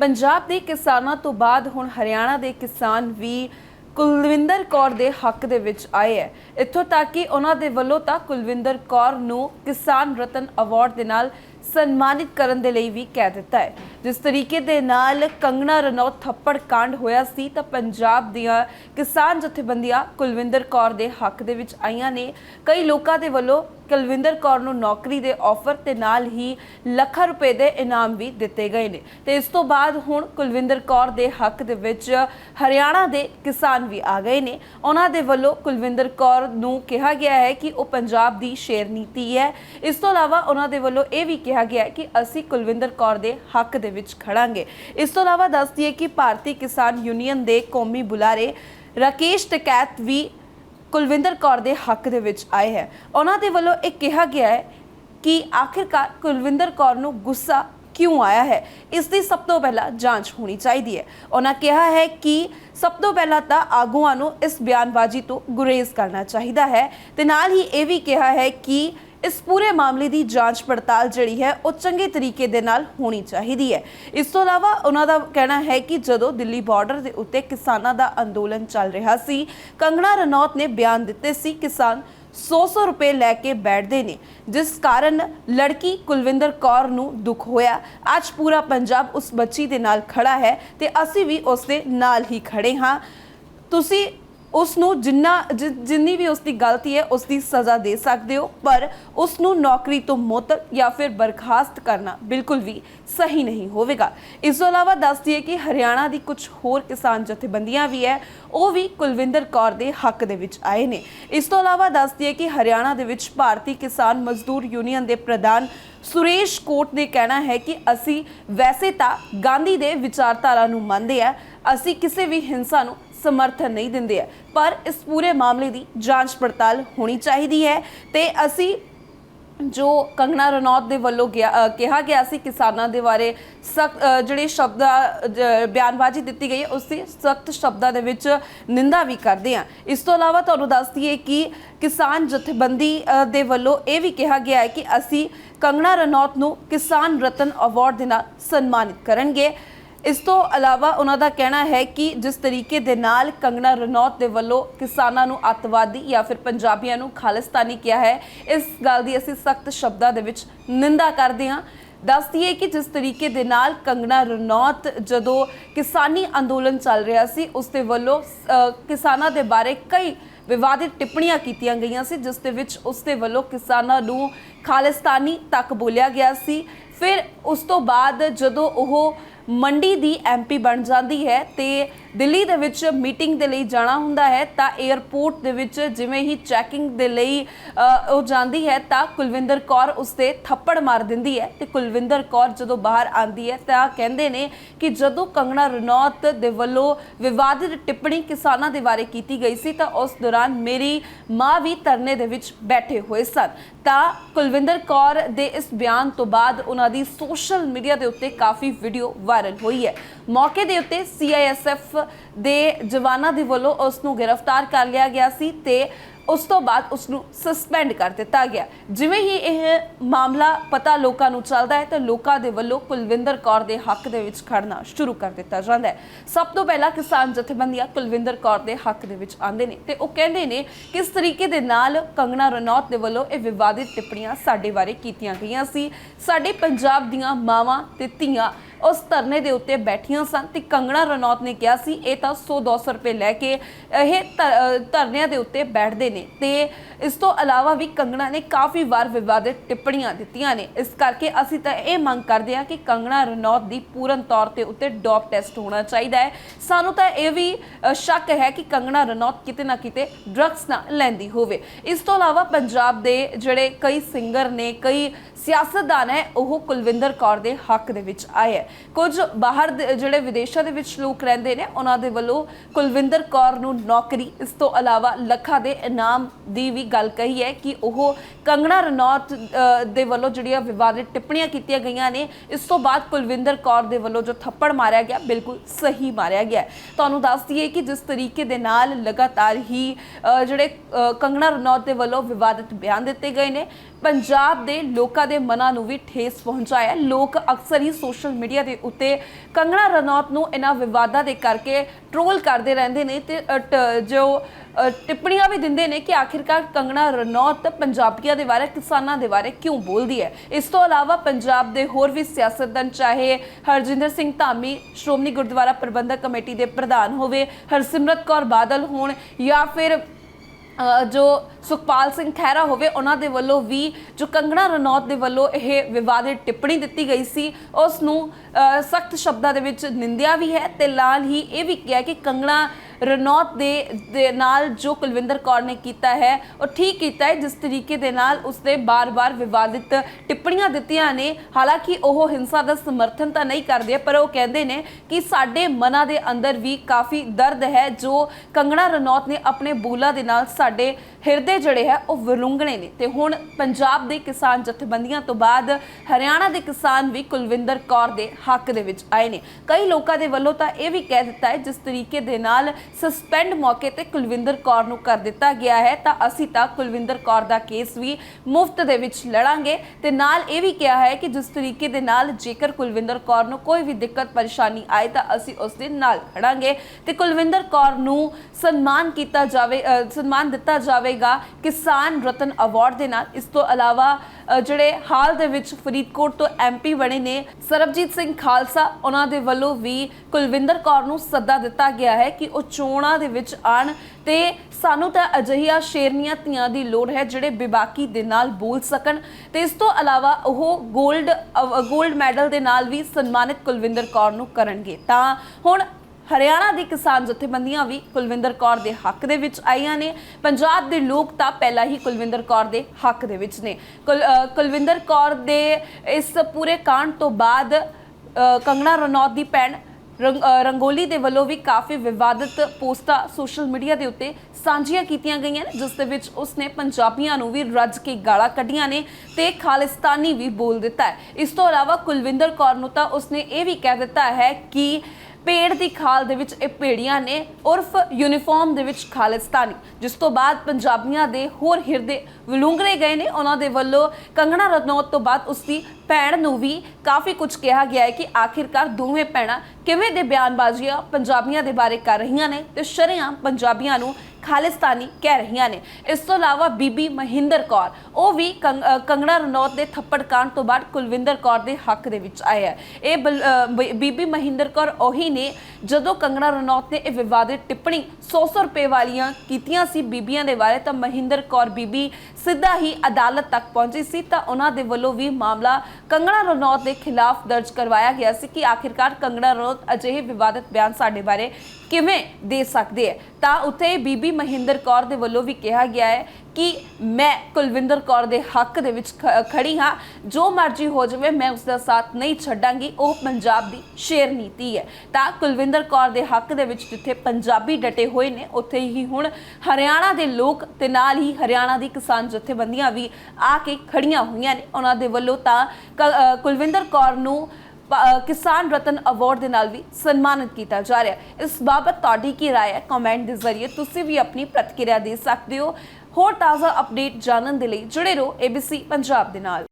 ਪੰਜਾਬ ਦੇ ਕਿਸਾਨਾਂ ਤੋਂ ਬਾਅਦ ਹੁਣ ਹਰਿਆਣਾ ਦੇ ਕਿਸਾਨ ਵੀ ਕੁਲਵਿੰਦਰ ਕੌਰ ਦੇ ਹੱਕ ਦੇ ਵਿੱਚ ਆਏ ਹੈ ਇੱਥੋਂ ਤੱਕ ਕਿ ਉਹਨਾਂ ਦੇ ਵੱਲੋਂ ਤਾਂ ਕੁਲਵਿੰਦਰ ਕੌਰ ਨੂੰ ਕਿਸਾਨ ਰਤਨ ਅਵਾਰਡ ਦੇ ਨਾਲ ਸਨਮਾਨਿਤ ਕਰਨ ਦੇ ਲਈ ਵੀ ਕਹਿ ਦਿੱਤਾ ਹੈ ਜਿਸ ਤਰੀਕੇ ਦੇ ਨਾਲ ਕੰਗਣਾ ਰਣੌਤ ਥੱਪੜ ਕਾਂਡ ਹੋਇਆ ਸੀ, ਤਾਂ ਪੰਜਾਬ ਦੀਆਂ ਕਿਸਾਨ ਜਥੇਬੰਦੀਆਂ ਕੁਲਵਿੰਦਰ ਕੌਰ ਦੇ ਹੱਕ ਦੇ ਵਿੱਚ ਆਈਆਂ ਨੇ। ਕਈ ਲੋਕਾਂ ਦੇ ਵੱਲੋਂ ਕੁਲਵਿੰਦਰ ਕੌਰ ਨੂੰ ਨੌਕਰੀ ਦੇ ਆਫਰ ਤੇ ਨਾਲ ਹੀ ਲੱਖਾਂ ਰੁਪਏ ਦੇ ਇਨਾਮ ਵੀ ਦਿੱਤੇ ਗਏ ਨੇ। ਤੇ ਇਸ ਤੋਂ ਬਾਅਦ ਹੁਣ ਕੁਲਵਿੰਦਰ ਕੌਰ ਦੇ ਹੱਕ ਦੇ ਵਿੱਚ ਹਰਿਆਣਾ ਦੇ ਕਿਸਾਨ ਵੀ ਆ ਗਏ ਨੇ। ਉਹਨਾਂ ਦੇ ਵੱਲੋਂ ਕੁਲਵਿੰਦਰ ਕੌਰ ਨੂੰ ਕਿਹਾ ਗਿਆ ਹੈ ਕਿ ਉਹ ਪੰਜਾਬ ਦੀ ਸ਼ੇਰ ਨੀਤੀ ਹੈ। ਇਸ ਤੋਂ ਇਲਾਵਾ ਉਹਨਾਂ ਦੇ ਵੱਲੋਂ ਇਹ ਵੀ ਕਿਹਾ ਗਿਆ ਹੈ ਕਿ ਅਸੀਂ ਕੁਲਵਿੰਦਰ ਕੌਰ ਦੇ ਹੱਕ ਦੇ ਵਿੱਚ ਖੜਾਂਗੇ। ਇਸ ਤੋਂ ਇਲਾਵਾ ਦੱਸ ਦਈਏ ਕਿ ਭਾਰਤੀ ਕਿਸਾਨ ਯੂਨੀਅਨ ਦੇ ਕੌਮੀ ਬੁਲਾਰੇ ਰਾਕੇਸ਼ ਟਕੈਤ ਵੀ ਕੁਲਵਿੰਦਰ ਕੌਰ ਦੇ ਹੱਕ ਦੇ ਵਿੱਚ ਆਏ ਹੈ। ਉਹਨਾਂ ਦੇ ਵੱਲੋਂ ਇਹ ਕਿਹਾ ਗਿਆ ਹੈ ਕਿ ਆਖਿਰਕਾਰ ਕੁਲਵਿੰਦਰ ਕੌਰ ਨੂੰ ਗੁੱਸਾ ਕਿਉਂ ਆਇਆ ਹੈ? ਇਸ ਦੀ ਸਭ ਤੋਂ ਪਹਿਲਾਂ ਜਾਂਚ ਹੋਣੀ ਚਾਹੀਦੀ ਹੈ। ਉਹਨਾਂ ਕਿਹਾ ਹੈ ਕਿ ਸਭ ਤੋਂ ਪਹਿਲਾਂ ਤਾਂ ਆਗੂਆਂ ਨੂੰ ਇਸ ਬਿਆਨਬਾਜ਼ੀ ਤੋਂ ਗੁਰੇਜ਼ ਕਰਨਾ ਚਾਹੀਦਾ ਹੈ ਤੇ ਨਾਲ ਹੀ ਇਹ ਵੀ ਕਿਹਾ ਹੈ ਕਿ ਇਸ ਪੂਰੇ ਮਾਮਲੇ ਦੀ ਜਾਂਚ ਪੜਤਾਲ ਜਿਹੜੀ ਹੈ ਉਹ ਚੰਗੇ ਤਰੀਕੇ ਦੇ ਨਾਲ ਹੋਣੀ ਚਾਹੀਦੀ ਹੈ। ਇਸ ਤੋਂ ਇਲਾਵਾ ਉਹਨਾਂ ਦਾ ਕਹਿਣਾ ਹੈ ਕਿ ਜਦੋਂ ਦਿੱਲੀ ਬਾਰਡਰ ਦੇ ਉੱਤੇ ਕਿਸਾਨਾਂ ਦਾ ਅੰਦੋਲਨ ਚੱਲ ਰਿਹਾ ਸੀ, ਕੰਗਣਾ ਰਣੌਤ ਨੇ ਬਿਆਨ ਦਿੱਤੇ ਸੀ, ਕਿਸਾਨ 100-100 ਰੁਪਏ ਲੈ ਕੇ ਬੈਠਦੇ ਨੇ, ਜਿਸ ਕਾਰਨ ਲੜਕੀ ਕੁਲਵਿੰਦਰ ਕੌਰ ਨੂੰ ਦੁੱਖ ਹੋਇਆ। ਅੱਜ ਪੂਰਾ ਪੰਜਾਬ ਉਸ ਬੱਚੀ ਦੇ ਨਾਲ ਖੜਾ ਹੈ ਤੇ ਅਸੀਂ ਵੀ ਉਸ ਦੇ ਨਾਲ ਹੀ ਖੜੇ ਹਾਂ। ਤੁਸੀਂ ਉਸ ਨੂੰ ਜਿੰਨਾ ਜਿੰਨੀ ਵੀ ਉਸ ਦੀ ਗਲਤੀ ਹੈ ਉਸ ਦੀ ਸਜ਼ਾ ਦੇ ਸਕਦੇ ਹੋ, ਪਰ ਉਸ ਨੂੰ ਨੌਕਰੀ ਤੋਂ ਮੁਅੱਤਲ ਜਾਂ ਫਿਰ ਬਰਖਾਸਤ ਕਰਨਾ ਬਿਲਕੁਲ ਵੀ ਸਹੀ ਨਹੀਂ ਹੋਵੇਗਾ। ਇਸ ਤੋਂ ਇਲਾਵਾ ਦੱਸ ਦਈਏ ਕਿ ਹਰਿਆਣਾ ਦੀ ਕੁਝ ਹੋਰ ਕਿਸਾਨ ਜਥੇਬੰਦੀਆਂ ਵੀ ਹੈ, ਉਹ ਵੀ ਕੁਲਵਿੰਦਰ ਕੌਰ ਦੇ ਹੱਕ ਦੇ ਵਿੱਚ ਆਏ ਨੇ। ਇਸ ਤੋਂ ਇਲਾਵਾ ਦੱਸ ਦਈਏ ਕਿ ਹਰਿਆਣਾ ਦੇ ਵਿੱਚ ਭਾਰਤੀ ਕਿਸਾਨ ਮਜ਼ਦੂਰ ਯੂਨੀਅਨ ਦੇ ਪ੍ਰਧਾਨ ਸੁਰੇਸ਼ ਕੋਟ ਨੇ ਕਹਿਣਾ ਹੈ ਕਿ ਅਸੀਂ ਵੈਸੇ ਤਾਂ ਗਾਂਧੀ ਦੇ ਵਿਚਾਰਧਾਰਾ ਨੂੰ ਮੰਨਦੇ ਆ ਅਸੀਂ ਕਿਸੇ ਵੀ ਹਿੰਸਾ ਨੂੰ ਸਮਰਥਨ ਨਹੀਂ ਦਿੰਦੇ ਆ। ਪਰ ਇਸ ਪੂਰੇ ਮਾਮਲੇ ਦੀ ਜਾਂਚ ਪੜਤਾਲ ਹੋਣੀ ਚਾਹੀਦੀ ਹੈ ਤੇ ਅਸੀਂ ਜੋ ਕੰਗਣਾ ਰਣੌਤ ਦੇ ਵੱਲੋਂ ਗਿਆ- ਕਿਹਾ ਗਿਆ ਸੀ ਕਿਸਾਨਾਂ ਦੇ ਬਾਰੇ ਸਖਤ ਜਿਹੜੇ ਸ਼ਬਦਾਂ ਬਿਆਨਬਾਜ਼ੀ ਦਿੱਤੀ ਗਈ ਹੈ, ਉਸ ਦੀ ਸਖਤ ਸ਼ਬਦਾਂ ਦੇ ਵਿੱਚ ਨਿੰਦਾ ਵੀ ਕਰਦੇ ਆ ਇਸ ਤੋਂ ਇਲਾਵਾ ਤੁਹਾਨੂੰ ਦੱਸ ਦਈਏ ਕਿ ਕਿਸਾਨ ਜਥੇਬੰਦੀ ਦੇ ਵੱਲੋਂ ਇਹ ਵੀ ਕਿਹਾ ਗਿਆ ਹੈ ਕਿ ਅਸੀਂ ਕੰਗਣਾ ਰਣੌਤ ਨੂੰ ਕਿਸਾਨ ਰਤਨ ਅਵਾਰਡ ਦੇ ਨਾਲ ਸਨਮਾਨਿਤ ਕਰਨਗੇ। ਇਸ ਤੋਂ ਇਲਾਵਾ ਉਹਨਾਂ ਦਾ ਕਹਿਣਾ ਹੈ ਕਿ ਜਿਸ ਤਰੀਕੇ ਦੇ ਨਾਲ ਕੰਗਣਾ ਰਣੌਤ ਦੇ ਵੱਲੋਂ ਕਿਸਾਨਾਂ ਨੂੰ ਅੱਤਵਾਦੀ ਜਾਂ ਫਿਰ ਪੰਜਾਬੀਆਂ ਨੂੰ ਖਾਲਿਸਤਾਨੀ ਕਿਹਾ ਹੈ ਇਸ ਗੱਲ ਦੀ ਅਸੀਂ ਸਖਤ ਸ਼ਬਦਾਂ ਦੇ ਵਿੱਚ ਨਿੰਦਾ ਕਰਦੇ ਹਾਂ। ਦੱਸ ਦਈਏ ਕਿ ਜਿਸ ਤਰੀਕੇ ਦੇ ਨਾਲ ਕੰਗਣਾ ਰਣੌਤ ਜਦੋਂ ਕਿਸਾਨੀ ਅੰਦੋਲਨ ਚੱਲ ਰਿਹਾ ਸੀ ਉਸ ਦੇ ਵੱਲੋਂ ਅ, ਕਿਸਾਨਾਂ ਦੇ ਬਾਰੇ ਕਈ ਵਿਵਾਦਿਤ ਟਿੱਪਣੀਆਂ ਕੀਤੀਆਂ ਗਈਆਂ ਸੀ ਜਿਸ ਦੇ ਵਿੱਚ ਉਸ ਦੇ ਵੱਲੋਂ ਕਿਸਾਨਾਂ ਨੂੰ ਖਾਲਿਸਤਾਨੀ ਤੱਕ ਬੋਲਿਆ ਗਿਆ ਸੀ। ਫਿਰ ਉਸ ਤੋਂ ਬਾਅਦ ਜਦੋਂ ਉਹ ਮੰਡੀ ਦੀ ਐਮਪੀ ਬਣ ਜਾਂਦੀ ਹੈ ਤੇ ਦਿੱਲੀ ਦੇ ਵਿੱਚ ਮੀਟਿੰਗ ਦੇ ਲਈ ਜਾਣਾ ਹੁੰਦਾ ਹੈ, ਤਾਂ 에ਅਰਪੋਰਟ ਦੇ ਵਿੱਚ ਜਿਵੇਂ ਹੀ ਚੈਕਿੰਗ ਦੇ ਲਈ ਉਹ ਜਾਂਦੀ ਹੈ, ਤਾਂ ਕੁਲਵਿੰਦਰ ਕੌਰ ਉਸ ਤੇ ਥੱਪੜ ਮਾਰ ਦਿੰਦੀ ਹੈ। ਤੇ ਕੁਲਵਿੰਦਰ ਕੌਰ ਜਦੋਂ ਬਾਹਰ ਆਂਦੀ ਹੈ, ਤਾਂ ਕਹਿੰਦੇ ਨੇ ਕਿ ਜਦੋਂ ਕੰਗਣਾ ਰਣੌਤ ਦੇ ਵੱਲੋਂ ਵਿਵਾਦਿਤ ਟਿੱਪਣੀ ਕਿਸਾਨਾਂ ਦੇ ਬਾਰੇ ਕੀਤੀ ਗਈ ਸੀ, ਤਾਂ ਉਸ ਦੌਰਾਨ ਮੇਰੀ ਮਾਂ ਵੀ ਧਰਨੇ ਦੇ ਵਿੱਚ ਬੈਠੇ ਹੋਏ ਸਨ। ਤਾਂ ਕੁਲਵਿੰਦਰ ਕੌਰ ਦੇ ਇਸ ਬਿਆਨ ਤੋਂ ਬਾਅਦ ਉਹਨਾਂ ਦੀ ਸੋਸ਼ਲ ਮੀਡੀਆ ਦੇ ਉੱਤੇ ਕਾਫੀ ਵੀਡੀਓ ਵਾਇਰਲ ਹੋਈ ਹੈ। ਮੌਕੇ ਦੇ ਉੱਤੇ ਸੀਆਈਐਸਐਫ ਦੇ ਜਵਾਨਾਂ ਦੇ ਵੱਲੋਂ ਉਸ ਨੂੰ ਗ੍ਰਿਫਤਾਰ ਕਰ ਲਿਆ ਗਿਆ ਸੀ ਤੇ ਉਸ ਤੋਂ ਬਾਅਦ ਉਸ ਨੂੰ ਸਸਪੈਂਡ ਕਰ ਦਿੱਤਾ ਗਿਆ। ਜਿਵੇਂ ਹੀ ਇਹ ਮਾਮਲਾ ਪਤਾ ਲੋਕਾਂ ਨੂੰ ਚੱਲਦਾ ਹੈ, ਤਾਂ ਲੋਕਾਂ ਦੇ ਵੱਲੋਂ ਕੁਲਵਿੰਦਰ ਕੌਰ ਦੇ ਹੱਕ ਦੇ ਵਿੱਚ ਖੜਨਾ ਸ਼ੁਰੂ ਕਰ ਦਿੱਤਾ ਜਾਂਦਾ ਹੈ। ਸਭ ਤੋਂ ਪਹਿਲਾਂ ਕਿਸਾਨ ਜਥੇਬੰਦੀਆਂ ਕੁਲਵਿੰਦਰ ਕੌਰ ਦੇ ਹੱਕ ਦੇ ਵਿੱਚ ਆਉਂਦੇ ਨੇ ਤੇ ਉਹ ਕਹਿੰਦੇ ਨੇ, ਕਿਸ ਤਰੀਕੇ ਦੇ ਨਾਲ ਕੰਗਣਾ ਰਣੌਤ ਦੇ ਵੱਲੋਂ ਇਹ ਵਿਵਾਦਿਤ ਟਿੱਪਣੀਆਂ ਸਾਡੇ ਬਾਰੇ ਕੀਤੀਆਂ ਗਈਆਂ ਸੀ। ਸਾਡੇ ਪੰਜਾਬ ਦੀਆਂ ਮਾਵਾਂ ਤੇ ਧੀਆਂ ਉਸ ਧਰਨੇ ਦੇ ਉੱਤੇ ਬੈਠੀਆਂ ਸਨ ਤੇ ਕੰਗਣਾ ਰਣੌਤ ਨੇ ਕਿਹਾ ਸੀ, ਇਹ ਤਾਂ 100 200 ਰੁਪਏ ਲੈ ਕੇ ਇਹ ਧਰ- ਧਰਨਿਆਂ ਦੇ ਉੱਤੇ ਬੈਠਦੇ ਨੇ ਤੇ ਇਸ ਤੋਂ ਇਲਾਵਾ ਵੀ ਕੰਗਣਾ ਨੇ ਕਾਫੀ ਵਾਰ ਵਿਵਾਦਿਤ ਟਿੱਪਣੀਆਂ ਦਿੱਤੀਆਂ ਨੇ। ਇਸ ਕਰਕੇ ਅਸੀਂ ਤਾਂ ਇਹ ਮੰਗ ਕਰਦੇ ਹਾਂ ਕਿ ਕੰਗਣਾ ਰਣੌਤ ਦੀ ਪੂਰਨ ਤੌਰ ਤੇ ਉੱਤੇ ਡੋਪ ਟੈਸਟ ਹੋਣਾ ਚਾਹੀਦਾ ਹੈ। ਸਾਨੂੰ ਤਾਂ ਇਹ ਵੀ ਸ਼ੱਕ ਹੈ ਕਿ ਕੰਗਣਾ ਰਣੌਤ ਕਿਤੇ ਨਾ ਕਿਤੇ ਡਰੱਗਸ ਨਾ ਲੈਂਦੀ ਹੋਵੇ। ਇਸ ਤੋਂ ਇਲਾਵਾ ਪੰਜਾਬ ਦੇ ਜਿਹੜੇ ਕਈ ਸਿੰਗਰ ਨੇ, ਕਈ ਸਿਆਸਤਦਾਨ ਹੈ ਉਹ ਕੁਲਵਿੰਦਰ ਕੌਰ ਦੇ ਹੱਕ ਦੇ ਵਿੱਚ ਆਏ ਹੈ। ਕੁਝ ਬਾਹਰ ਦੇ, ਜਿਹੜੇ ਵਿਦੇਸ਼ਾਂ ਦੇ ਵਿੱਚ ਲੋਕ ਰਹਿੰਦੇ ਨੇ, ਉਹਨਾਂ ਦੇ ਵੱਲੋਂ ਕੁਲਵਿੰਦਰ ਕੌਰ ਨੂੰ ਨੌਕਰੀ, ਇਸ ਤੋਂ ਇਲਾਵਾ ਲੱਖਾਂ ਦੇ ਇਨਾਮ ਦੀ ਵੀ ਗੱਲ ਕਹੀ ਹੈ ਕਿ ਉਹ ਕੰਗਣਾ ਰਣੌਤ ਦੇ ਵੱਲੋਂ ਜਿਹੜੀਆਂ ਵਿਵਾਦਿਤ ਟਿੱਪਣੀਆਂ ਕੀਤੀਆਂ ਗਈਆਂ ਨੇ, ਇਸ ਤੋਂ ਬਾਅਦ ਕੁਲਵਿੰਦਰ ਕੌਰ ਦੇ ਵੱਲੋਂ ਜੋ ਥੱਪੜ ਮਾਰਿਆ ਗਿਆ, ਬਿਲਕੁਲ ਸਹੀ ਮਾਰਿਆ ਗਿਆ ਤੁਹਾਨੂੰ ਦੱਸ ਦਈਏ ਕਿ ਜਿਸ ਤਰੀਕੇ ਦੇ ਨਾਲ ਲਗਾਤਾਰ ਹੀ ਜਿਹੜੇ ਕੰਗਣਾ ਰਣੌਤ ਦੇ ਵੱਲੋਂ ਵਿਵਾਦਿਤ ਬਿਆਨ ਦਿੱਤੇ ਗਏ ਨੇ, ਪੰਜਾਬ ਦੇ ਲੋਕਾਂ ਦੇ ਮਨਾਂ ਨੂੰ ਵੀ ਠੇਸ ਪਹੁੰਚਾਇਆ ਲੋਕ ਅਕਸਰ ਹੀ ਸੋਸ਼ਲ ਮੀਡੀਆ ਦੇ ਉੱਤੇ ਕੰਗਣਾ ਰਣੌਤ ਨੂੰ ਇਹਨਾਂ ਵਿਵਾਦਾਂ ਦੇ ਕਰਕੇ ਟ੍ਰੋਲ ਕਰਦੇ ਰਹਿੰਦੇ ਨੇ ਤੇ ਜੋ ਟਿੱਪਣੀਆਂ ਵੀ ਦਿੰਦੇ ਨੇ ਕਿ ਆਖਿਰਕਾਰ ਕੰਗਣਾ ਰਣੌਤ ਪੰਜਾਬੀਆਂ ਦੇ ਬਾਰੇ, ਕਿਸਾਨਾਂ ਦੇ ਬਾਰੇ ਕਿਉਂ ਬੋਲਦੀ ਹੈ। ਇਸ ਤੋਂ ਇਲਾਵਾ ਪੰਜਾਬ ਦੇ ਹੋਰ ਵੀ ਸਿਆਸਤਦਾਨ, ਚਾਹੇ ਹਰਜਿੰਦਰ ਸਿੰਘ ਧਾਮੀ, ਸ਼੍ਰੋਮਣੀ ਗੁਰਦੁਆਰਾ ਪ੍ਰਬੰਧਕ ਕਮੇਟੀ ਦੇ ਪ੍ਰਧਾਨ ਹੋਵੇ, ਹਰਸਿਮਰਤ ਕੌਰ ਬਾਦਲ ਹੋਣ ਜਾਂ ਫਿਰ ਜੋ ਸੁਖਪਾਲ ਸਿੰਘ ਖਹਿਰਾ ਹੋਵੇ, ਉਹਨਾਂ ਦੇ ਵੱਲੋਂ ਵੀ ਜੋ ਕੰਗਣਾ ਰਣੌਤ ਦੇ ਵੱਲੋਂ ਇਹ ਵਿਵਾਦਿਤ ਟਿੱਪਣੀ ਦਿੱਤੀ ਗਈ ਸੀ, ਉਸ ਨੂੰ ਸਖਤ ਸ਼ਬਦਾਂ ਦੇ ਵਿੱਚ ਨਿੰਦਿਆ ਵੀ ਹੈ ਤੇ ਨਾਲ ਹੀ ਇਹ ਵੀ ਕਿਹਾ ਕਿ ਕੰਗਣਾ ਰਣੌਤ ਦੇ ਦੇ ਨਾਲ ਜੋ ਕੁਲਵਿੰਦਰ ਕੌਰ ਨੇ ਕੀਤਾ ਹੈ, ਉਹ ਠੀਕ ਕੀਤਾ ਹੈ, ਜਿਸ ਤਰੀਕੇ ਦੇ ਨਾਲ ਉਸਨੇ ਬਾਰ-ਬਾਰ ਵਿਵਾਦਿਤ ਟਿੱਪਣੀਆਂ ਦਿੱਤੀਆਂ ਨੇ। ਹਾਲਾਂਕਿ ਉਹ ਹਿੰਸਾ ਦਾ ਸਮਰਥਨ ਤਾਂ ਨਹੀਂ ਕਰਦੇ, ਪਰ ਉਹ ਕਹਿੰਦੇ ਨੇ ਕਿ ਸਾਡੇ ਮਨਾਂ ਦੇ ਅੰਦਰ ਵੀ ਕਾਫੀ ਦਰਦ ਹੈ, ਜੋ ਕੰਗਣਾ ਰਣੌਤ ਨੇ ਆਪਣੇ ਬੋਲਾਂ ਦੇ ਨਾਲ ਸਾਡੇ ਹਿਰਦੇ ਜਿਹੜੇ ਹੈ, ਉਹ ਵਿਲੁੰਗਣੇ ਨੇ। ਤੇ ਹੁਣ ਪੰਜਾਬ ਦੇ ਕਿਸਾਨ ਜਥੇਬੰਦੀਆਂ ਤੋਂ ਬਾਅਦ ਹਰਿਆਣਾ ਦੇ ਕਿਸਾਨ ਵੀ ਕੁਲਵਿੰਦਰ ਕੌਰ ਦੇ ਹੱਕ ਦੇ ਵਿੱਚ ਆਏ ਨੇ। ਕਈ ਲੋਕਾਂ ਦੇ ਵੱਲੋਂ ਤਾਂ ਇਹ ਵੀ ਕਹਿ ਦਿੱਤਾ ਹੈ, ਜਿਸ ਤਰੀਕੇ ਦੇ ਨਾਲ ਸਸਪੈਂਡ ਮੌਕੇ ਤੇ ਕੁਲਵਿੰਦਰ ਕੌਰ ਨੂੰ ਕਰ ਦਿੱਤਾ ਗਿਆ ਹੈ। ਤਾਂ ਅਸੀਂ ਤਾਂ ਕੁਲਵਿੰਦਰ ਕੌਰ ਦਾ ਕੇਸ ਵੀ ਮੁਫਤ ਦੇ ਵਿੱਚ ਲੜਾਂਗੇ। ਤੇ ਨਾਲ ਇਹ ਵੀ ਕਿਹਾ ਹੈ ਕਿ ਜਿਸ ਤਰੀਕੇ ਦੇ ਨਾਲ ਜੇਕਰ ਕੁਲਵਿੰਦਰ ਕੌਰ ਨੂੰ ਕੋਈ ਵੀ ਦਿੱਕਤ, ਪਰੇਸ਼ਾਨੀ ਆਏ ਤਾਂ ਅਸੀਂ ਉਸ ਦੇ ਨਾਲ ਖੜਾਂਗੇ। ਤੇ ਕੁਲਵਿੰਦਰ ਕੌਰ ਨੂੰ ਸਨਮਾਨ ਕੀਤਾ ਜਾਵੇ ਸਨਮਾਨ ਦਿੱਤਾ ਜਾਵੇਗਾ ਕਿਸਾਨ ਰਤਨ ਅਵਾਰਡ ਦੇ ਨਾਲ। ਇਸ ਤੋਂ ਇਲਾਵਾ ਜਿਹੜੇ ਹਾਲ ਦੇ ਵਿੱਚ ਫਰੀਦਕੋਟ ਤੋਂ ਐਮਪੀ ਬਣੇ ਨੇ, ਸਰਬਜੀਤ ਸਿੰਘ ਖਾਲਸਾ, ਉਹਨਾਂ ਦੇ ਵੱਲੋਂ ਵੀ ਕੁਲਵਿੰਦਰ ਕੌਰ ਨੂੰ ਸੱਦਾ ਦਿੱਤਾ ਗਿਆ ਹੈ ਕਿ ਉਹ ਚੋਣਾਂ ਦੇ ਵਿੱਚ ਆਣ ਤੇ ਸਾਨੂੰ ਤਾਂ ਅਜਿਹੀਆਂ ਸ਼ੇਰਨੀਆਂ ਧੀਆਂ ਦੀ ਲੋੜ ਹੈ ਜਿਹੜੇ ਬੇਬਾਕੀ ਦੇ ਨਾਲ ਬੋਲ ਸਕਣ। ਤੇ ਇਸ ਤੋਂ ਇਲਾਵਾ ਉਹ 골ਡ 골ਡ ਮੈਡਲ ਦੇ ਨਾਲ ਵੀ ਸਨਮਾਨਿਤ ਕੁਲਵਿੰਦਰ ਕੌਰ ਨੂੰ ਕਰਨਗੇ। ਤਾਂ ਹੁਣ ਹਰਿਆਣਾ ਦੀ ਕਿਸਾਨ ਜਥੇਬੰਦੀਆਂ ਵੀ ਕੁਲਵਿੰਦਰ ਕੌਰ ਦੇ ਹੱਕ ਦੇ ਵਿੱਚ ਆਈਆਂ ਨੇ। ਪੰਜਾਬ ਦੇ ਲੋਕ ਤਾਂ ਪਹਿਲਾਂ ਹੀ ਕੁਲਵਿੰਦਰ ਕੌਰ ਦੇ ਹੱਕ ਦੇ ਵਿੱਚ ਨੇ। ਕੁਲ- ਕੁਲਵਿੰਦਰ ਕੌਰ ਦੇ ਇਸ ਪੂਰੇ ਕਾਂਡ ਤੋਂ ਬਾਅਦ ਕੰਗਣਾ ਰਣੌਤ ਦੀ ਭੈਣ ਰੰਗ- ਰੰਗੋਲੀ ਦੇ ਵੱਲੋਂ ਵੀ ਕਾਫੀ ਵਿਵਾਦਿਤ ਪੋਸਟਾਂ ਸੋਸ਼ਲ ਮੀਡੀਆ ਦੇ ਉੱਤੇ ਸਾਂਝੀਆਂ ਕੀਤੀਆਂ ਗਈਆਂ ਨੇ, ਜਿਸ ਦੇ ਵਿੱਚ ਉਸਨੇ ਪੰਜਾਬੀਆਂ ਨੂੰ ਵੀ ਰੱਜ ਕੇ ਗਾਲਾਂ ਕੱਢੀਆਂ ਨੇ ਤੇ ਖਾਲਿਸਤਾਨੀ ਵੀ ਬੋਲ ਦਿੱਤਾ ਹੈ। ਇਸ ਤੋਂ ਇਲਾਵਾ ਕੁਲਵਿੰਦਰ ਕੌਰ ਨੂੰ ਤਾਂ ਉਸਨੇ ਇਹ ਵੀ ਕਹਿ ਦਿੱਤਾ ਹੈ ਕਿ ਪੇੜ ਦੀ ਖਾਲ ਦੇ ਵਿੱਚ ਇਹ ਭੇੜੀਆਂ ਨੇ ਉਰਫ ਯੂਨੀਫਾਰਮ ਦੇ ਵਿੱਚ ਖਾਲਿਸਤਾਨੀ, ਜਿਸ ਤੋਂ ਬਾਅਦ ਪੰਜਾਬੀਆਂ ਦੇ ਹੋਰ ਹਿਰਦੇ ਵਿਲੁੰਗਰੇ ਗਏ ਨੇ। ਉਹਨਾਂ ਦੇ ਵੱਲੋਂ ਕੰਗਣਾ ਰਤਨੌਤ ਤੋਂ ਬਾਅਦ ਉਸਦੀ ਭੈਣ ਨੂੰ ਵੀ ਕਾਫੀ ਕੁਝ ਕਿਹਾ ਗਿਆ ਹੈ ਕਿ ਆਖਿਰਕਾਰ ਦੋਵੇਂ ਭੈਣਾਂ ਕਿਵੇਂ ਦੇ ਬਿਆਨਬਾਜ਼ੀਆਂ ਪੰਜਾਬੀਆਂ ਦੇ ਬਾਰੇ ਕਰ ਰਹੀਆਂ ਨੇ ਤੇ ਸ਼ਰੇਆਮ ਪੰਜਾਬੀਆਂ ਨੂੰ ਖਾਲਿਸਤਾਨੀ ਕਹਿ ਰਹੀਆਂ ਨੇ ਇਸ ਤੋਂ ਇਲਾਵਾ ਬੀਬੀ ਮਹਿੰਦਰ ਕੌਰ, ਉਹ ਵੀ ਕੰਗ- ਕੰਗਣਾ ਰਣੌਤ ਦੇ ਥੱਪੜ ਕਾਂਡ ਤੋਂ ਬਾਅਦ ਕੁਲਵਿੰਦਰ ਕੌਰ ਦੇ ਹੱਕ ਦੇ ਵਿੱਚ ਆਇਆ ਹੈ। ਇਹ ਬਲ- ਬ- ਬੀਬੀ ਮਹਿੰਦਰ ਕੌਰ ਉਹੀ ਨੇ ਜਦੋਂ ਕੰਗਣਾ ਰਣੌਤ ਨੇ ਇਹ ਵਿਵਾਦਿਤ ਟਿੱਪਣੀ 100-100 ਰੁਪਏ ਵਾਲੀਆਂ ਕੀਤੀਆਂ ਸੀ ਬੀਬੀਆਂ ਦੇ ਬਾਰੇ, ਤਾਂ ਮਹਿੰਦਰ ਕੌਰ ਬੀਬੀ ਸਿੱਧਾ ਹੀ ਅਦਾਲਤ ਤੱਕ ਪਹੁੰਚੀ ਸੀ, ਤਾਂ ਉਹਨਾਂ ਦੇ ਵੱਲੋਂ ਵੀ ਮਾਮਲਾ ਕੰਗਣਾ ਰਣੌਤ ਦੇ ਖਿਲਾਫ ਦਰਜ ਕਰਵਾਇਆ ਗਿਆ ਸੀ ਕਿ ਆਖਿਰਕਾਰ ਕੰਗਣਾ ਰਣੌਤ ਅਜਿਹੇ ਵਿਵਾਦਿਤ ਬਿਆਨ ਸਾਡੇ ਬਾਰੇ ਕਿਵੇਂ ਦੇ ਸਕਦੇ ਹੈ ਤਾਂ ਉੱਥੇ ਬੀਬੀ ਮਹਿੰਦਰ ਕੌਰ ਦੇ ਵੱਲੋਂ ਵੀ ਕਿਹਾ ਗਿਆ ਹੈ ਕਿ ਮੈਂ ਕੁਲਵਿੰਦਰ ਕੌਰ ਦੇ ਹੱਕ ਦੇ ਵਿੱਚ ਖ- ਖੜੀ ਹਾਂ। ਜੋ ਮਰਜ਼ੀ ਹੋ ਜਾਵੇ, ਮੈਂ ਉਸ ਦਾ ਸਾਥ ਨਹੀਂ ਛੱਡਾਂਗੀ। ਉਹ ਪੰਜਾਬ ਦੀ ਸ਼ੇਰ ਨੀਤੀ ਹੈ। ਤਾਂ ਕੁਲਵਿੰਦਰ ਕੌਰ ਦੇ ਹੱਕ ਦੇ ਵਿੱਚ ਜਿੱਥੇ ਪੰਜਾਬੀ ਡਟੇ ਹੋਏ ਨੇ, ਉੱਥੇ ਹੀ ਹੁਣ ਹਰਿਆਣਾ ਦੇ ਲੋਕ ਤੇ ਨਾਲ ਹੀ ਹਰਿਆਣਾ ਦੀ ਕਿਸਾਨ ਜਥੇਬੰਦੀਆਂ ਵੀ ਆ ਕੇ ਖੜੀਆਂ ਹੋਈਆਂ ਨੇ। ਉਹਨਾਂ ਦੇ ਵੱਲੋਂ ਤਾਂ ਕ- ਕੁਲਵਿੰਦਰ ਕੌਰ ਨੂੰ ਕਿਸਾਨ ਰਤਨ ਅਵਾਰਡ ਦੇ ਨਾਲ ਵੀ ਸਨਮਾਨਿਤ ਕੀਤਾ ਜਾ ਰਿਹਾ ਹੈ ਇਸ ਬਾਬਤ ਤੁਹਾਡੀ ਕੀ رائے ਹੈ ਕਮੈਂਟ ਦੇ ਜ਼ਰੀਏ ਤੁਸੀਂ ਵੀ ਆਪਣੀ ਪ੍ਰਤੀਕਿਰਿਆ ਦੇ ਸਕਦੇ ਹੋ ਹੋਰ ਤਾਜ਼ਾ ਅਪਡੇਟ ਜਾਣਨ ਦੇ ਲਈ ਜੁੜੇ ਰਹੋ ABC ਪੰਜਾਬ ਦੇ ਨਾਲ